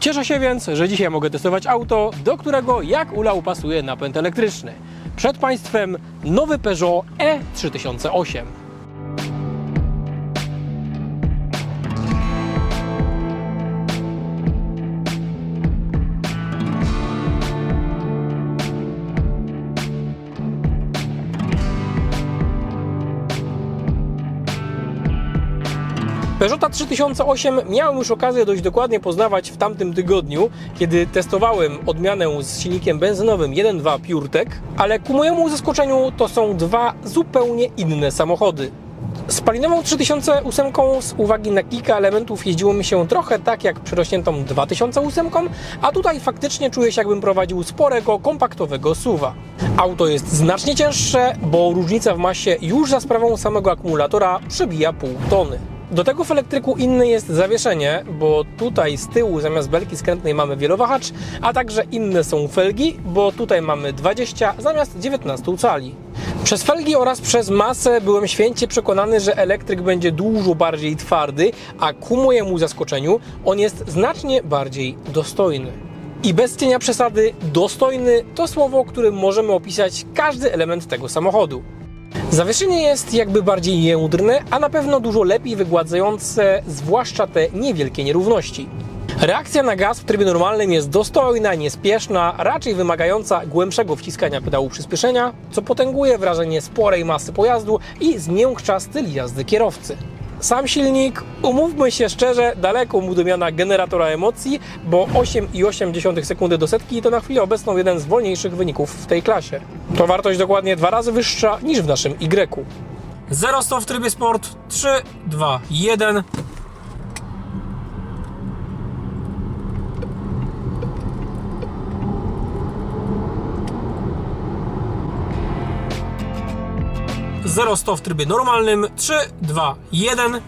Cieszę się więc, że dzisiaj mogę testować auto, do którego jak ulał pasuje napęd elektryczny. Przed Państwem nowy Peugeot E E3008. 3008 miałem już okazję dość dokładnie poznawać w tamtym tygodniu, kiedy testowałem odmianę z silnikiem benzynowym 1.2 PureTech, ale ku mojemu zaskoczeniu to są dwa zupełnie inne samochody. Spalinową 3008 z uwagi na kilka elementów jeździło mi się trochę tak jak przyrośniętą 2008, a tutaj faktycznie czuję się jakbym prowadził sporego, kompaktowego SUVa. Auto jest znacznie cięższe, bo różnica w masie już za sprawą samego akumulatora przebija pół tony. Do tego w elektryku inne jest zawieszenie, bo tutaj z tyłu zamiast belki skrętnej mamy wielowahacz, a także inne są felgi, bo tutaj mamy 20 zamiast 19 cali. Przez felgi oraz przez masę byłem święcie przekonany, że elektryk będzie dużo bardziej twardy, a ku mojemu zaskoczeniu on jest znacznie bardziej dostojny. I bez cienia przesady, dostojny to słowo, którym możemy opisać każdy element tego samochodu. Zawieszenie jest jakby bardziej jędrne, a na pewno dużo lepiej wygładzające, zwłaszcza te niewielkie nierówności. Reakcja na gaz w trybie normalnym jest dostojna, niespieszna, raczej wymagająca głębszego wciskania pedału przyspieszenia, co potęguje wrażenie sporej masy pojazdu i zmiękcza styl jazdy kierowcy. Sam silnik, umówmy się szczerze, daleko mu do miana generatora emocji, bo 8,8 sekundy do setki to na chwilę obecną jeden z wolniejszych wyników w tej klasie. To wartość dokładnie dwa razy wyższa niż w naszym Y. 0-100 w trybie sport 3, 2, 1. Zero 100 w trybie normalnym 3, 2, 1.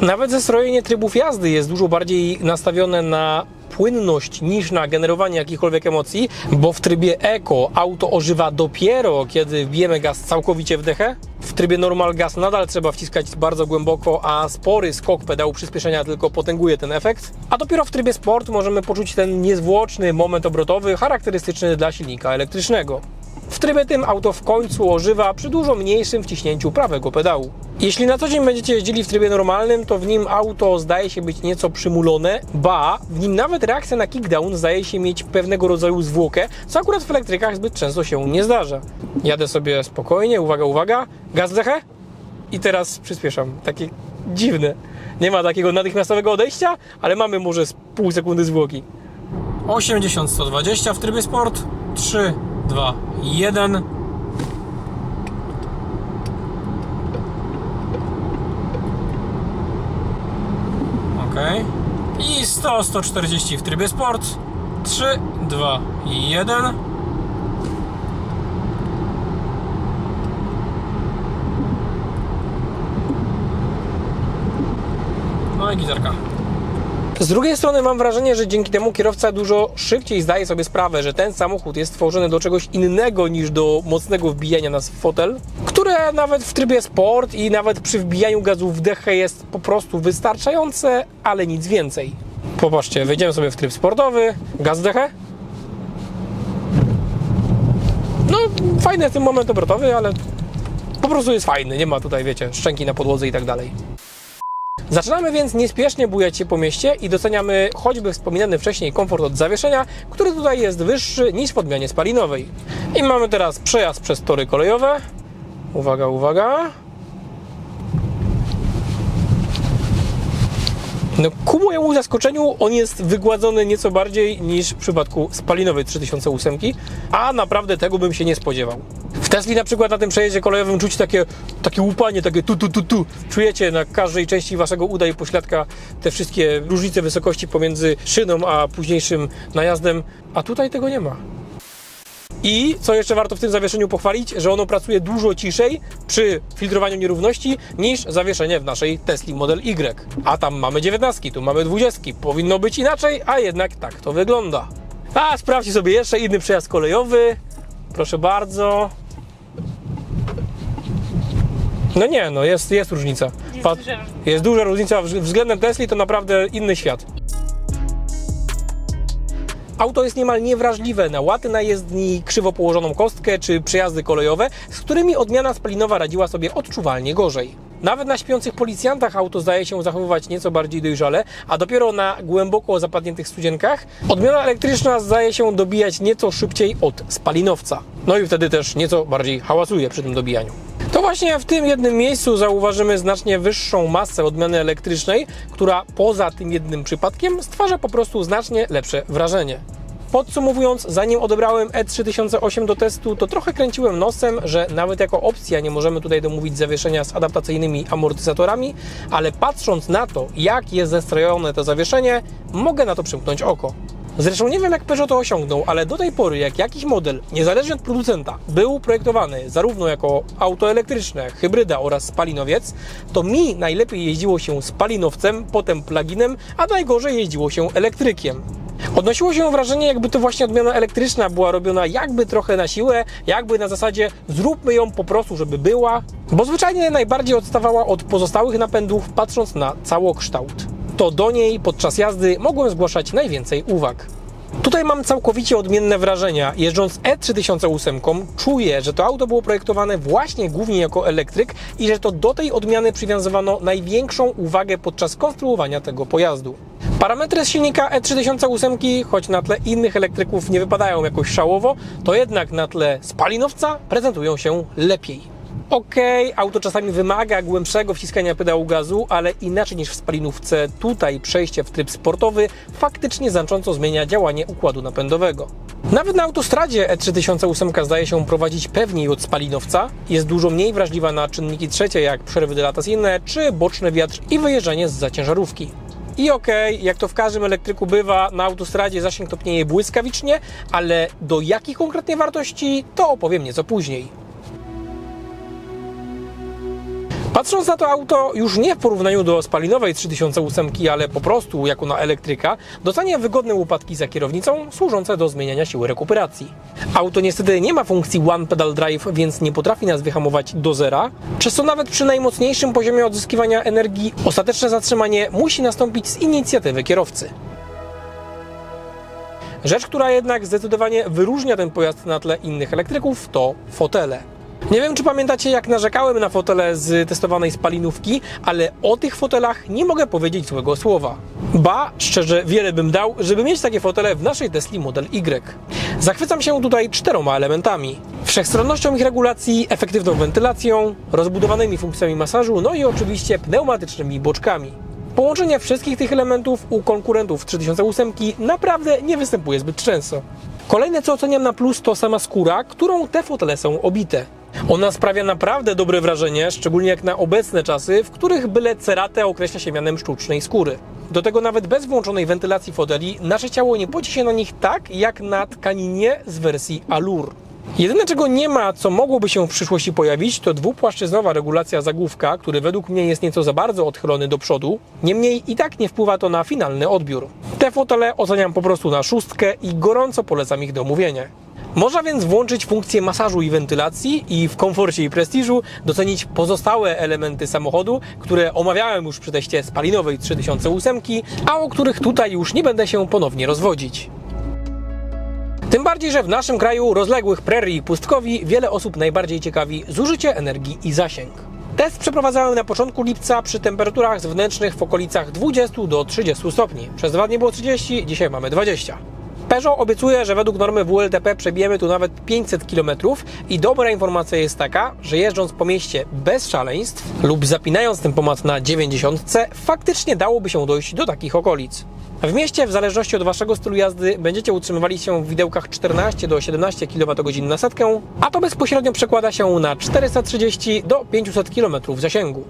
Nawet zestrojenie trybów jazdy jest dużo bardziej nastawione na płynność niż na generowanie jakichkolwiek emocji, bo w trybie Eco auto ożywa dopiero kiedy wbijemy gaz całkowicie w dechę. W trybie normal gaz nadal trzeba wciskać bardzo głęboko, a spory skok pedału przyspieszenia tylko potęguje ten efekt. A dopiero w trybie sport możemy poczuć ten niezwłoczny moment obrotowy charakterystyczny dla silnika elektrycznego. W trybie tym auto w końcu ożywa przy dużo mniejszym wciśnięciu prawego pedału. Jeśli na co dzień będziecie jeździli w trybie normalnym, to w nim auto zdaje się być nieco przymulone, ba, w nim nawet reakcja na kickdown zdaje się mieć pewnego rodzaju zwłokę, co akurat w elektrykach zbyt często się nie zdarza. Jadę sobie spokojnie, uwaga, uwaga, gaz dechę i teraz przyspieszam. Takie dziwne. Nie ma takiego natychmiastowego odejścia, ale mamy może z pół sekundy zwłoki. 80-120 w trybie sport. 3, 2, 1. Ok. I 100-140 w trybie sport. 3, 2, 1. No i gitarka. Z drugiej strony mam wrażenie, że dzięki temu kierowca dużo szybciej zdaje sobie sprawę, że ten samochód jest stworzony do czegoś innego niż do mocnego wbijania nas w fotel, które nawet w trybie sport i nawet przy wbijaniu gazu w dechę jest po prostu wystarczające, ale nic więcej. Popatrzcie, wejdziemy sobie w tryb sportowy, gaz w dechę. No, fajny jest ten moment obrotowy, ale po prostu jest fajny, nie ma tutaj, wiecie, szczęki na podłodze i tak dalej. Zaczynamy więc niespiesznie bujać się po mieście i doceniamy choćby wspominany wcześniej komfort od zawieszenia, który tutaj jest wyższy niż w odmianie spalinowej. I mamy teraz przejazd przez tory kolejowe. Uwaga, uwaga. No, ku mojemu zaskoczeniu on jest wygładzony nieco bardziej niż w przypadku spalinowej 3008, a naprawdę tego bym się nie spodziewał. W Tesli na przykład na tym przejeździe kolejowym czuć takie, takie łupanie, takie tu, tu, tu, tu. Czujecie na każdej części waszego uda i pośladka te wszystkie różnice wysokości pomiędzy szyną a późniejszym najazdem, a tutaj tego nie ma. I co jeszcze warto w tym zawieszeniu pochwalić, że ono pracuje dużo ciszej przy filtrowaniu nierówności niż zawieszenie w naszej Tesli Model Y. A tam mamy 19, tu mamy 20. Powinno być inaczej, a jednak tak to wygląda. A, sprawdźcie sobie jeszcze inny przejazd kolejowy. Proszę bardzo. No nie, no jest, jest różnica. Jest Pat- duża różnica. jest duża różnica. Wz- Względem Tesli to naprawdę inny świat. Auto jest niemal niewrażliwe na łaty na jezdni, krzywo położoną kostkę czy przejazdy kolejowe, z którymi odmiana spalinowa radziła sobie odczuwalnie gorzej. Nawet na śpiących policjantach auto zdaje się zachowywać nieco bardziej dojrzale, a dopiero na głęboko zapadniętych studzienkach odmiana elektryczna zdaje się dobijać nieco szybciej od spalinowca. No i wtedy też nieco bardziej hałasuje przy tym dobijaniu. To właśnie w tym jednym miejscu zauważymy znacznie wyższą masę odmiany elektrycznej, która poza tym jednym przypadkiem stwarza po prostu znacznie lepsze wrażenie. Podsumowując, zanim odebrałem E E3008 do testu, to trochę kręciłem nosem, że nawet jako opcja nie możemy tutaj domówić zawieszenia z adaptacyjnymi amortyzatorami, ale patrząc na to, jak jest zestrojone to zawieszenie, mogę na to przymknąć oko. Zresztą nie wiem jak Peugeot to osiągnął, ale do tej pory jak jakiś model, niezależnie od producenta, był projektowany zarówno jako auto elektryczne, hybryda oraz spalinowiec, to mi najlepiej jeździło się spalinowcem, potem pluginem, a najgorzej jeździło się elektrykiem. Odnosiło się wrażenie, jakby to właśnie odmiana elektryczna była robiona jakby trochę na siłę, jakby na zasadzie zróbmy ją po prostu, żeby była, bo zwyczajnie najbardziej odstawała od pozostałych napędów, patrząc na całokształt. To do niej podczas jazdy mogłem zgłaszać najwięcej uwag. Tutaj mam całkowicie odmienne wrażenia. Jeżdżąc E E3008 czuję, że to auto było projektowane właśnie głównie jako elektryk i że to do tej odmiany przywiązywano największą uwagę podczas konstruowania tego pojazdu. Parametry z silnika E E3008, choć na tle innych elektryków nie wypadają jakoś szałowo, to jednak na tle spalinowca prezentują się lepiej. Okej, auto czasami wymaga głębszego wciskania pedału gazu, ale inaczej niż w spalinówce, tutaj przejście w tryb sportowy faktycznie znacząco zmienia działanie układu napędowego. Nawet na autostradzie E E3008 zdaje się prowadzić pewniej od spalinowca, jest dużo mniej wrażliwa na czynniki trzecie jak przerwy dylatacyjne czy boczny wiatr i wyjeżdżanie z zaciężarówki. I okej, jak to w każdym elektryku bywa, na autostradzie zasięg topnieje błyskawicznie, ale do jakich konkretnie wartości, to opowiem nieco później. Patrząc na to auto już nie w porównaniu do spalinowej 3008, ale po prostu jako na elektryka, dostanie wygodne łopatki za kierownicą służące do zmieniania siły rekuperacji. Auto niestety nie ma funkcji One Pedal Drive, więc nie potrafi nas wyhamować do zera, przez co nawet przy najmocniejszym poziomie odzyskiwania energii ostateczne zatrzymanie musi nastąpić z inicjatywy kierowcy. Rzecz, która jednak zdecydowanie wyróżnia ten pojazd na tle innych elektryków, to fotele. Nie wiem, czy pamiętacie, jak narzekałem na fotele z testowanej spalinówki, ale o tych fotelach nie mogę powiedzieć złego słowa. Ba, szczerze, wiele bym dał, żeby mieć takie fotele w naszej Tesli Model Y. Zachwycam się tutaj czteroma elementami. Wszechstronnością ich regulacji, efektywną wentylacją, rozbudowanymi funkcjami masażu, no i oczywiście pneumatycznymi boczkami. Połączenie wszystkich tych elementów u konkurentów 3008 naprawdę nie występuje zbyt często. Kolejne co oceniam na plus to sama skóra, którą te fotele są obite. Ona sprawia naprawdę dobre wrażenie, szczególnie jak na obecne czasy, w których byle ceratę określa się mianem sztucznej skóry. Do tego nawet bez włączonej wentylacji foteli nasze ciało nie poci się na nich tak, jak na tkaninie z wersji Allure. Jedyne czego nie ma, co mogłoby się w przyszłości pojawić, to dwupłaszczyznowa regulacja zagłówka, który według mnie jest nieco za bardzo odchylony do przodu. Niemniej i tak nie wpływa to na finalny odbiór. Te fotele oceniam po prostu na szóstkę i gorąco polecam ich do omówienia. Można więc włączyć funkcję masażu i wentylacji i w komforcie i prestiżu docenić pozostałe elementy samochodu, które omawiałem już przy teście spalinowej 3008, a o których tutaj już nie będę się ponownie rozwodzić. Tym bardziej, że w naszym kraju rozległych prerii i pustkowi wiele osób najbardziej ciekawi zużycie energii i zasięg. Test przeprowadzałem na początku lipca przy temperaturach zewnętrznych w okolicach 20 do 30 stopni. Przez dwa dni było 30, dzisiaj mamy 20. Peugeot obiecuje, że według normy WLTP przebijemy tu nawet 500 km i dobra informacja jest taka, że jeżdżąc po mieście bez szaleństw lub zapinając tempomat na 90, faktycznie dałoby się dojść do takich okolic. W mieście, w zależności od Waszego stylu jazdy, będziecie utrzymywali się w widełkach 14 do 17 kWh na setkę, a to bezpośrednio przekłada się na 430 do 500 km zasięgu.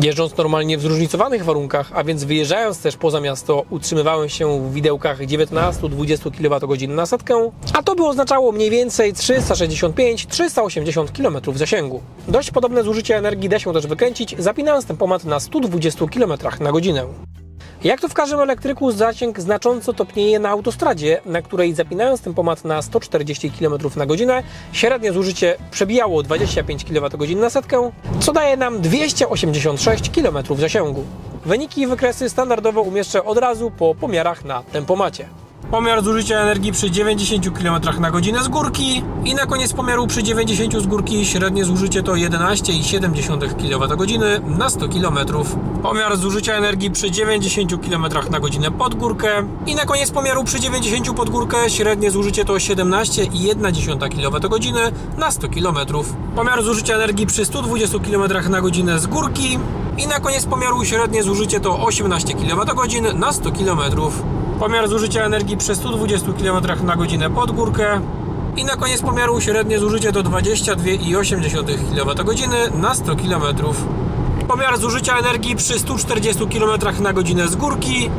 Jeżdżąc normalnie w zróżnicowanych warunkach, a więc wyjeżdżając też poza miasto, utrzymywałem się w widełkach 19-20 kWh na setkę, a to by oznaczało mniej więcej 365-380 km zasięgu. Dość podobne zużycie energii da się też wykręcić, zapinając tempomat na 120 km na godzinę. Jak to w każdym elektryku, zasięg znacząco topnieje na autostradzie, na której zapinając tempomat na 140 km na godzinę, średnie zużycie przebijało 25 kWh na setkę, co daje nam 286 km zasięgu. Wyniki i wykresy standardowo umieszczę od razu po pomiarach na tempomacie. Pomiar zużycia energii przy 90 km na godzinę z górki i na koniec pomiaru przy 90 z górki średnie zużycie to 11,7 kWh na 100 km. Pomiar zużycia energii przy 90 km na godzinę pod górkę i na koniec pomiaru przy 90 pod górkę średnie zużycie to 17,1 kWh na 100 km. Pomiar zużycia energii przy 120 km na godzinę z górki i na koniec pomiaru średnie zużycie to 18 kWh na 100 km. Pomiar zużycia energii przy 120 km na godzinę pod górkę. I na koniec pomiaru średnie zużycie to 22,8 kWh na 100 km. Pomiar zużycia energii przy 140 km na godzinę z górki.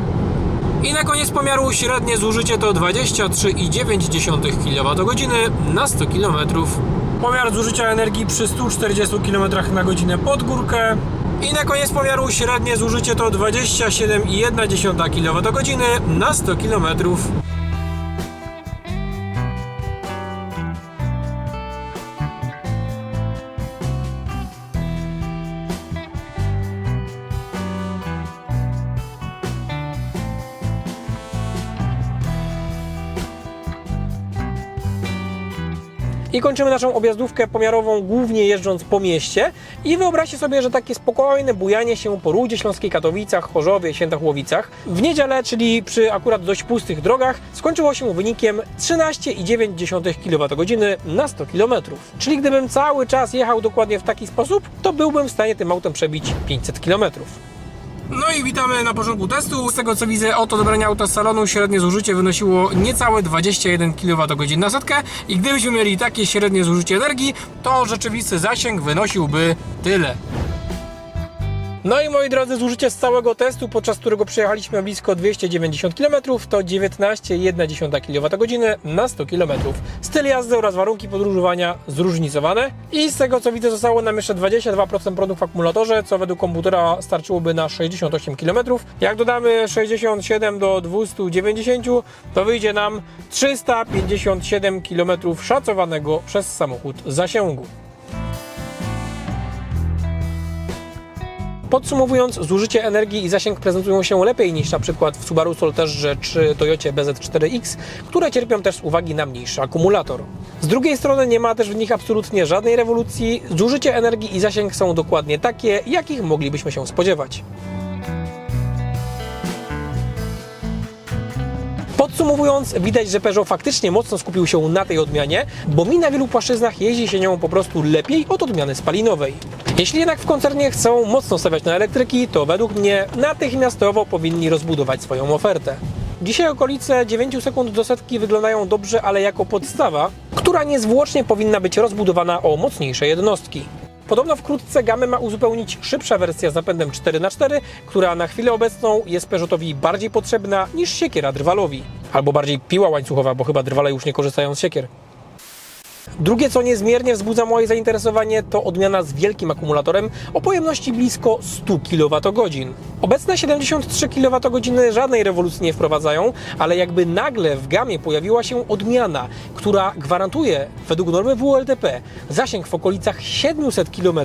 I na koniec pomiaru średnie zużycie to 23,9 kWh na 100 km. Pomiar zużycia energii przy 140 km na godzinę pod górkę. I na koniec pomiaru średnie zużycie to 27,1 kWh na 100 km. I kończymy naszą objazdówkę pomiarową, głównie jeżdżąc po mieście. I wyobraźcie sobie, że takie spokojne bujanie się po Rudzie Śląskiej, Katowicach, Chorzowie, Świętach-Łowicach w niedzielę, czyli przy akurat dość pustych drogach, skończyło się wynikiem 13,9 kWh na 100 km. Czyli gdybym cały czas jechał dokładnie w taki sposób, to byłbym w stanie tym autem przebić 500 km. No i witamy na początku testu. Z tego co widzę, od odebrania auta z salonu średnie zużycie wynosiło niecałe 21 kWh na setkę i gdybyśmy mieli takie średnie zużycie energii, to rzeczywisty zasięg wynosiłby tyle. No i moi drodzy, zużycie z całego testu, podczas którego przejechaliśmy blisko 290 km, to 19,1 kWh na 100 km. Styl jazdy oraz warunki podróżowania zróżnicowane. I z tego co widzę, zostało nam jeszcze 22% prądu w akumulatorze, co według komputera starczyłoby na 68 km. Jak dodamy 67 do 290, to wyjdzie nam 357 km szacowanego przez samochód zasięgu. Podsumowując, zużycie energii i zasięg prezentują się lepiej niż na przykład w Subaru Solterze czy Toyocie BZ4X, które cierpią też z uwagi na mniejszy akumulator. Z drugiej strony nie ma też w nich absolutnie żadnej rewolucji, zużycie energii i zasięg są dokładnie takie, jakich moglibyśmy się spodziewać. Podsumowując, widać, że Peugeot faktycznie mocno skupił się na tej odmianie, bo mi na wielu płaszczyznach jeździ się nią po prostu lepiej od odmiany spalinowej. Jeśli jednak w koncernie chcą mocno stawiać na elektryki, to według mnie natychmiastowo powinni rozbudować swoją ofertę. Dzisiaj okolice 9 sekund do setki wyglądają dobrze, ale jako podstawa, która niezwłocznie powinna być rozbudowana o mocniejsze jednostki. Podobno wkrótce gamę ma uzupełnić szybsza wersja z napędem 4x4, która na chwilę obecną jest Peugeotowi bardziej potrzebna niż siekiera drwalowi. Albo bardziej piła łańcuchowa, bo chyba drwale już nie korzystają z siekier. Drugie, co niezmiernie wzbudza moje zainteresowanie, to odmiana z wielkim akumulatorem o pojemności blisko 100 kWh. Obecne 73 kWh żadnej rewolucji nie wprowadzają, ale jakby nagle w gamie pojawiła się odmiana, która gwarantuje według normy WLTP zasięg w okolicach 700 km,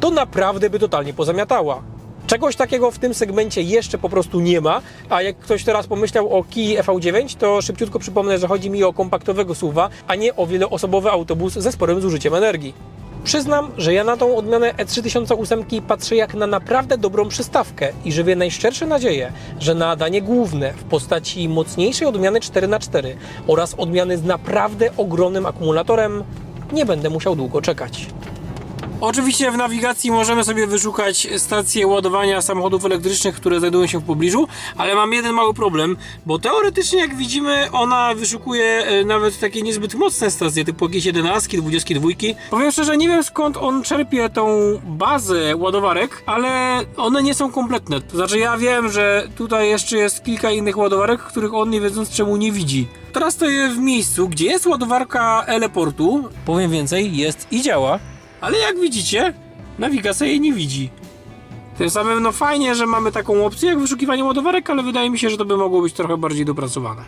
to naprawdę by totalnie pozamiatała. Czegoś takiego w tym segmencie jeszcze po prostu nie ma, a jak ktoś teraz pomyślał o Kii EV9, to szybciutko przypomnę, że chodzi mi o kompaktowego SUV, a nie o wieloosobowy autobus ze sporym zużyciem energii. Przyznam, że ja na tą odmianę E E3008 patrzę jak na naprawdę dobrą przystawkę i żywię najszczersze nadzieję, że na danie główne w postaci mocniejszej odmiany 4x4 oraz odmiany z naprawdę ogromnym akumulatorem nie będę musiał długo czekać. Oczywiście w nawigacji możemy sobie wyszukać stacje ładowania samochodów elektrycznych, które znajdują się w pobliżu, ale mam jeden mały problem, bo teoretycznie jak widzimy ona wyszukuje e, nawet takie niezbyt mocne stacje, typu jakieś 11, 22. Powiem szczerze, nie wiem skąd on czerpie tą bazę ładowarek, ale one nie są kompletne. To znaczy ja wiem, że tutaj jeszcze jest kilka innych ładowarek, których on nie wiedząc czemu nie widzi. Teraz stoję w miejscu, gdzie jest ładowarka Eleportu. Powiem więcej, jest i działa. Ale jak widzicie, nawigacja jej nie widzi. Tym samym, no fajnie, że mamy taką opcję jak wyszukiwanie ładowarek, ale wydaje mi się, że to by mogło być trochę bardziej dopracowane.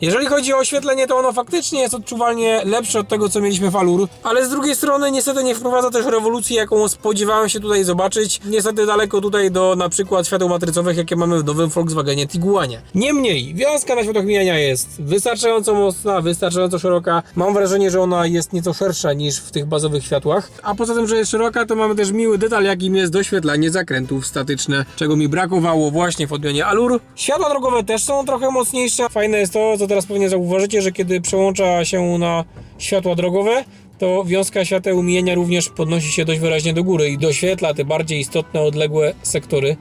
Jeżeli chodzi o oświetlenie, to ono faktycznie jest odczuwalnie lepsze od tego, co mieliśmy w Allur, ale z drugiej strony niestety nie wprowadza też rewolucji, jaką spodziewałem się tutaj zobaczyć. Niestety daleko tutaj do na przykład świateł matrycowych, jakie mamy w nowym Volkswagenie Tiguanie. Niemniej, wiązka na światłach mijania jest wystarczająco mocna, wystarczająco szeroka. Mam wrażenie, że ona jest nieco szersza niż w tych bazowych światłach. A poza tym, że jest szeroka, to mamy też miły detal, jakim jest doświetlanie zakrętów statyczne, czego mi brakowało właśnie w odmianie Allur. Światła drogowe też są trochę mocniejsze. Fajne jest to, co teraz pewnie zauważycie, że kiedy przełącza się na światła drogowe, to wiązka świateł mijania również podnosi się dość wyraźnie do góry i doświetla te bardziej istotne, odległe sektory.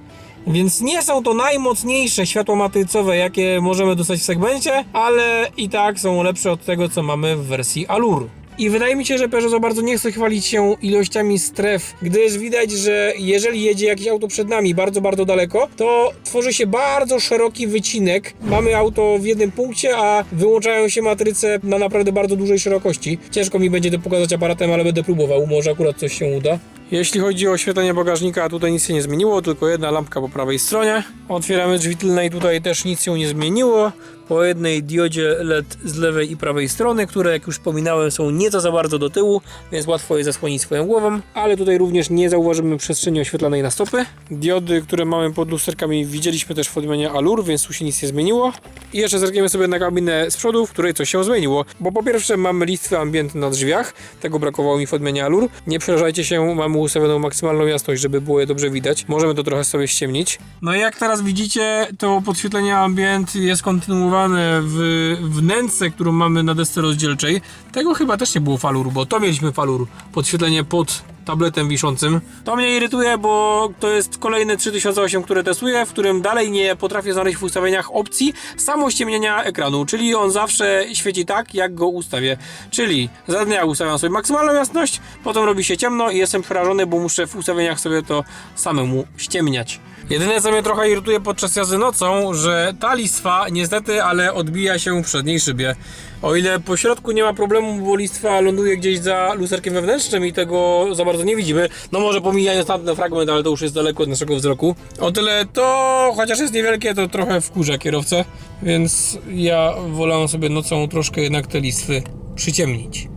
Więc nie są to najmocniejsze światła matrycowe, jakie możemy dostać w segmencie, ale i tak są lepsze od tego, co mamy w wersji Allur. I wydaje mi się, że Peugeot za bardzo nie chce chwalić się ilościami stref, gdyż widać, że jeżeli jedzie jakieś auto przed nami bardzo, bardzo daleko, to tworzy się bardzo szeroki wycinek. Mamy auto w jednym punkcie, a wyłączają się matryce na naprawdę bardzo dużej szerokości. Ciężko mi będzie to pokazać aparatem, ale będę próbował, może akurat coś się uda. Jeśli chodzi o oświetlenie bagażnika, tutaj nic się nie zmieniło, tylko jedna lampka po prawej stronie. Otwieramy drzwi tylne i tutaj też nic się nie zmieniło. Po jednej diodzie LED z lewej i prawej strony, które jak już wspominałem są nieco za bardzo do tyłu, więc łatwo je zasłonić swoją głową, ale tutaj również nie zauważymy przestrzeni oświetlanej na stopy. Diody, które mamy pod lusterkami widzieliśmy też w odmianie Allur, więc tu się nic nie zmieniło. I jeszcze zerkniemy sobie na kabinę z przodu, w której coś się zmieniło, bo po pierwsze mamy listwy ambient na drzwiach, tego brakowało mi w odmianie Allur. Nie przerażajcie się, mamy ustawioną maksymalną jasność, żeby było je dobrze widać. Możemy to trochę sobie ściemnić. No i jak teraz widzicie, to podświetlenie ambient jest kontynuowane w wnęce, którą mamy na desce rozdzielczej. Tego chyba też nie było w Allur, bo to mieliśmy w Allur. Podświetlenie pod tabletem wiszącym. To mnie irytuje, bo to jest kolejne 3008, które testuję, w którym dalej nie potrafię znaleźć w ustawieniach opcji samo ściemnienia ekranu, czyli on zawsze świeci tak, jak go ustawię. Czyli za dnia ustawiam sobie maksymalną jasność, potem robi się ciemno i jestem przerażony, bo muszę w ustawieniach sobie to samemu ściemniać. Jedyne co mnie trochę irytuje podczas jazdy nocą, że ta listwa niestety, ale odbija się w przedniej szybie. O ile po środku nie ma problemu, bo listwa ląduje gdzieś za lusterkiem wewnętrznym i tego za bardzo nie widzimy. No może pomijając tamten fragment, ale to już jest daleko od naszego wzroku. O tyle to, chociaż jest niewielkie, to trochę wkurza kierowcę, więc ja wolałem sobie nocą troszkę jednak te listwy przyciemnić.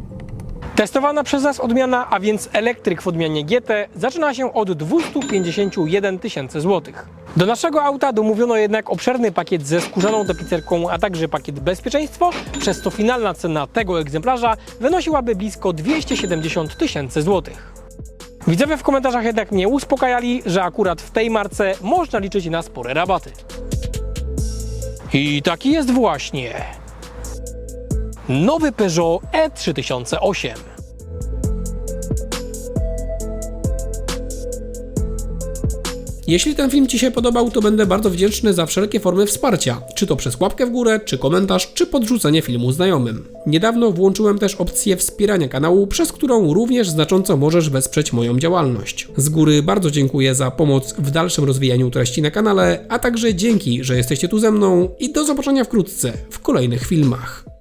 Testowana przez nas odmiana, a więc elektryk w odmianie GT, zaczyna się od 251 tysięcy złotych. Do naszego auta domówiono jednak obszerny pakiet ze skórzaną tapicerką, a także pakiet bezpieczeństwo, przez co finalna cena tego egzemplarza wynosiłaby blisko 270 tysięcy złotych. Widzowie w komentarzach jednak mnie uspokajali, że akurat w tej marce można liczyć na spore rabaty. I taki jest właśnie nowy Peugeot E E3008. Jeśli ten film Ci się podobał, to będę bardzo wdzięczny za wszelkie formy wsparcia, czy to przez łapkę w górę, czy komentarz, czy podrzucenie filmu znajomym. Niedawno włączyłem też opcję wspierania kanału, przez którą również znacząco możesz wesprzeć moją działalność. Z góry bardzo dziękuję za pomoc w dalszym rozwijaniu treści na kanale, a także dzięki, że jesteście tu ze mną i do zobaczenia wkrótce w kolejnych filmach.